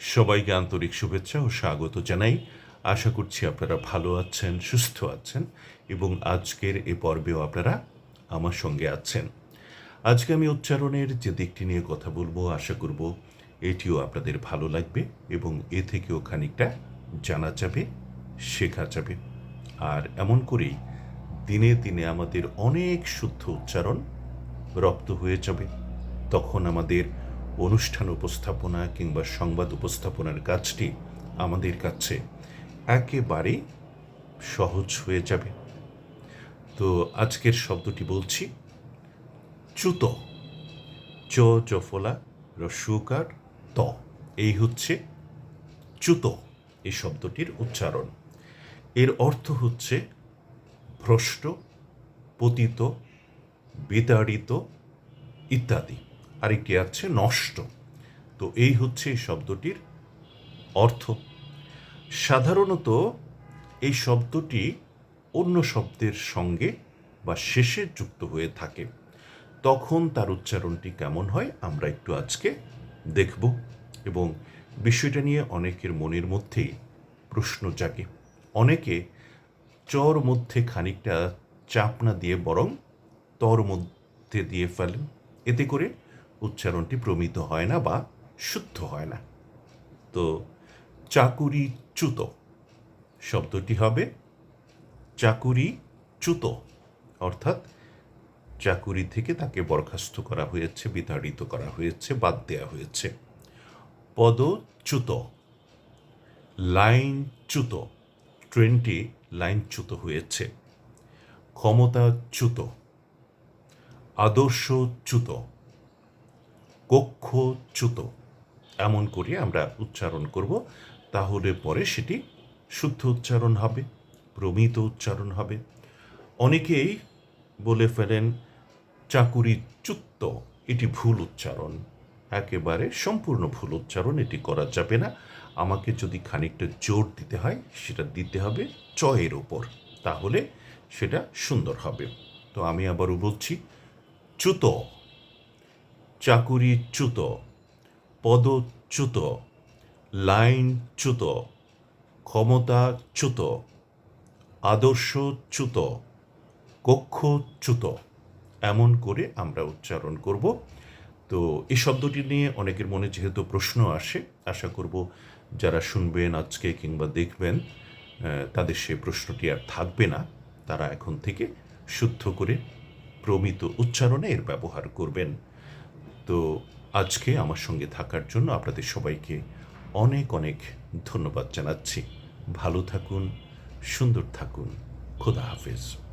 সবাইকে আন্তরিক শুভেচ্ছা ও স্বাগত জানাই। আশা করছি আপনারা ভালো আছেন, সুস্থ আছেন এবং আজকের এ পর্বেও আপনারা আমার সঙ্গে আছেন। আজকে আমি উচ্চারণের যে দিকটি নিয়ে কথা বলব, আশা করব এটিও আপনাদের ভালো লাগবে এবং এ থেকেও খানিকটা জানা যাবে, শেখা যাবে। আর এমন করেই দিনে দিনে আমাদের অনেক শুদ্ধ উচ্চারণ রপ্ত হয়ে যাবে। তখন আমাদের অনুষ্ঠান উপস্থাপনা কিংবা সংবাদ উপস্থাপনার কাজটি আমাদের কাছে একেবারে সহজ হয়ে যাবে। তো আজকের শব্দটি বলছি, চ্যুত। চ জফলা রস্যকার ত। এই হচ্ছে চ্যুত, এই শব্দটির উচ্চারণ। এর অর্থ হচ্ছে ভ্রষ্ট, পতিত, বিতাড়িত ইত্যাদি। আরেকটি আছে? নষ্ট। তো এই হচ্ছে এই শব্দটির অর্থ। সাধারণত এই শব্দটি অন্য শব্দের সঙ্গে বা শেষে যুক্ত হয়ে থাকে। তখন তার উচ্চারণটি কেমন হয় আমরা একটু আজকে দেখব এবং বিষয়টা নিয়ে অনেকের মনের মধ্যেই প্রশ্ন জাগে। অনেকে চর মধ্যে খানিকটা চাপ না দিয়ে বরং তর মধ্যে দিয়ে ফেলেন। এতে করে উচ্চারণটি প্রমিত হয় না বা শুদ্ধ হয় না। তো চাকুরি চ্যুত শব্দটি হবে চাকুরি চ্যুত অর্থাৎ চাকুরি থেকে তাকে বরখাস্ত করা হয়েছে, বিতাড়িত করা হয়েছে, বাদ দেওয়া হয়েছে। পদচ্যুত লাইনচ্যুত ট্রেনটি লাইনচ্যুত হয়েছে। ক্ষমতাচ্যুত আদর্শচ্যুত কক্ষচ্যুত। এমন করে আমরা উচ্চারণ করব, তাহলে পরে সেটি শুদ্ধ উচ্চারণ হবে, প্রমিত উচ্চারণ হবে। অনেকেই বলে ফেলেন চাকুরি চুক্ত এটি ভুল উচ্চারণ। একেবারে সম্পূর্ণ ভুল উচ্চারণ, এটি করা যাবে না। আমাকে যদি খানিকটা জোর দিতে হয়, সেটা দিতে হবে চয়ের ওপর তাহলে সেটা সুন্দর হবে। তো আমি আবারও বলছি, চ্যুত। চাকুরিচ্যুত, পদচ্যুত, লাইনচ্যুত, ক্ষমতাচ্যুত, আদর্শচ্যুত, কক্ষচ্যুত এমন করে আমরা উচ্চারণ করব। তো এই শব্দটি নিয়ে অনেকের মনে যেহেতু প্রশ্ন আসে, আশা করব যারা শুনবেন আজকে কিংবা দেখবেন তাদের সে প্রশ্নটি আর থাকবে না। তারা এখন থেকে শুদ্ধ করে প্রমিত উচ্চারণে এর ব্যবহার করবেন। তো আজকে আমার সঙ্গে থাকার জন্য আপনাদের সবাইকে অনেক অনেক ধন্যবাদ জানাচ্ছি। ভালো থাকুন, সুন্দর থাকুন। খোদা হাফেজ।